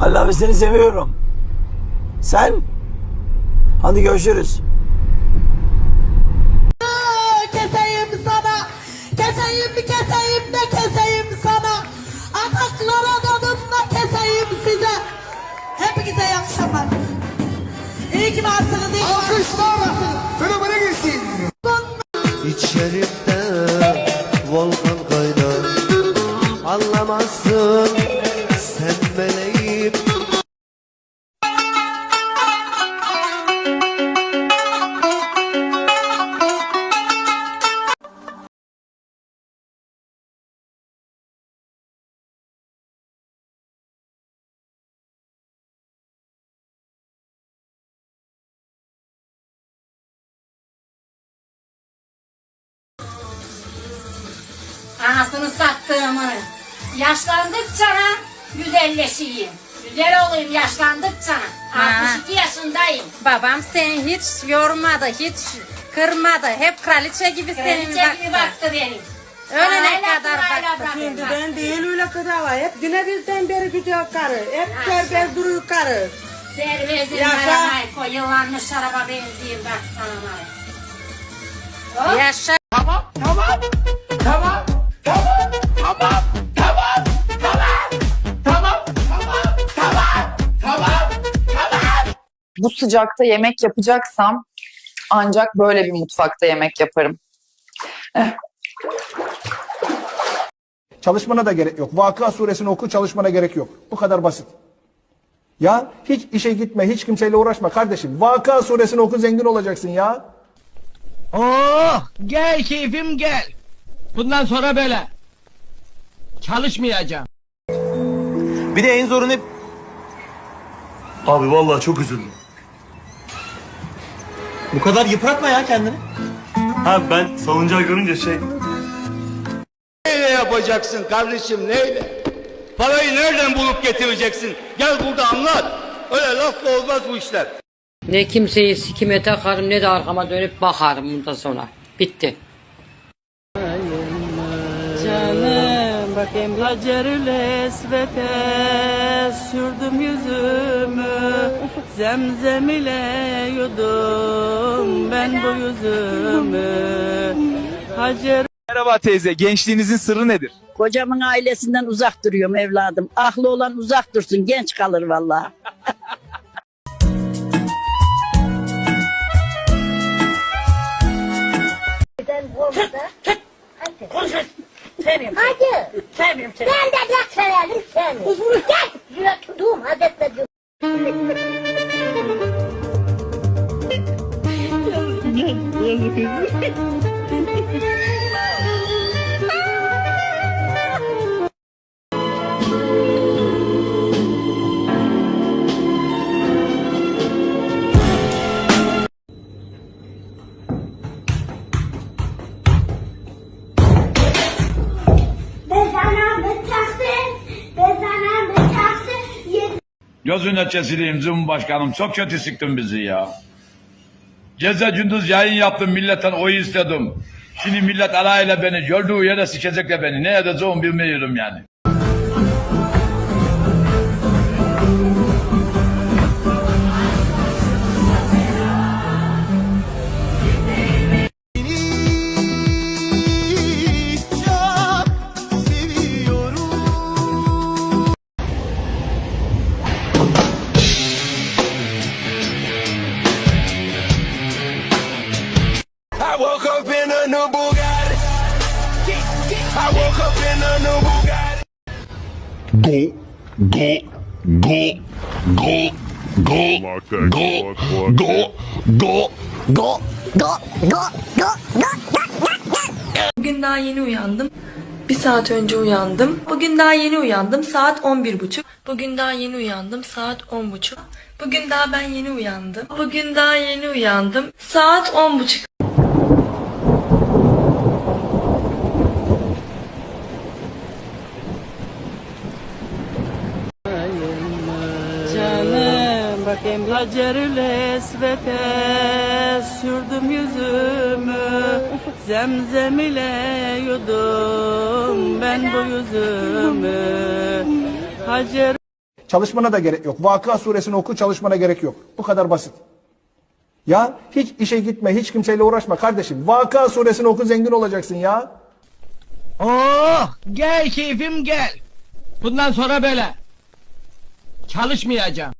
Halil abi seni seviyorum. Sen? Hadi görüşürüz. keseyim sana Keseyim keseyim de keseyim sana Ataklara donumla keseyim size Hepinize iyi akşamlar İyi ki varsınız iyi ki Alkışlarla fenomene girsin. İçerimde volkan kaynar Anlamazsın Anasını sattığımı. Yaşlandıkça güzelleşeyim. Güzel olayım yaşlandıkça. Ha. 62 yaşındayım. Babam seni hiç yormadı, hiç kırmadı. Hep kraliçe gibi seni Kraliçe gibi baktı. baktı benim. Öyle ne Parayla kadar parayla baktı. bırakın. Şimdiden değil öyle kadar var Hep güne bizden beri güzel karı Hep berber durur karı Servezin Yaşa. arabayı koy. Yıllanmış araba benziyor bak sana bari. Hop. Yaşa. bu sıcakta yemek yapacaksam ancak böyle bir mutfakta yemek yaparım. Çalışmana da gerek yok. Vakıa suresini oku çalışmana gerek yok. Bu kadar basit. Ya hiç işe gitme, hiç kimseyle uğraşma kardeşim. Vakıa suresini oku zengin olacaksın ya. Oh gel keyfim gel. Bundan sonra böyle. Çalışmayacağım. Bir de en zoru ne? Abi vallahi çok üzüldüm. Bu kadar yıpratma ya kendini. Ha ben salıncağı görünce şey... Neyle yapacaksın kardeşim neyle? Parayı nereden bulup getireceksin? Gel burada anlat. Öyle lafla olmaz bu işler. Ne kimseyi sikime takarım ne de arkama dönüp bakarım bundan sonra. Bitti. Bakayım Hacerül Esved'e sürdüm yüzümü Zemzem ile yudum ben bu yüzümü Hacer Merhaba teyze, gençliğinizin sırrı nedir? Kocamın ailesinden uzak duruyorum evladım. Aklı olan uzak dursun genç kalır vallahi. Hadi sevmiyorum. Hayır. Sevmiyorum seni. Ben de çok severim sevmiyorum. Gel. Yürütüldüğüm adetle diyor. Yazık. Gözüne kesileyim Cumhurbaşkanım. Çok kötü sıktın bizi ya. Gece gündüz yayın yaptım milletten oy istedim. Şimdi millet arayla beni gördüğü yere sikecekler beni. Ne edeceğim bilmiyorum yani. Woke up in a new Bugatti. I woke up in a new Bugatti. Go, go, go, go, go, go, go, go, go, go, go, go, Bugün daha yeni uyandım. Bir saat önce uyandım. Bugün daha yeni uyandım. Saat 11.30. Bugün daha yeni uyandım. Saat 10.30. Bugün daha ben yeni uyandım. Bugün daha yeni uyandım. Saat 10.30. Bakayım Hacerül Esved'e sürdüm yüzümü Zemzem ile yudum ben bu yüzümü Hacer Çalışmana da gerek yok. Vaka suresini oku çalışmana gerek yok. Bu kadar basit. Ya hiç işe gitme, hiç kimseyle uğraşma kardeşim. Vaka suresini oku zengin olacaksın ya. Oh gel keyfim gel. Bundan sonra böyle. Çalışmayacağım.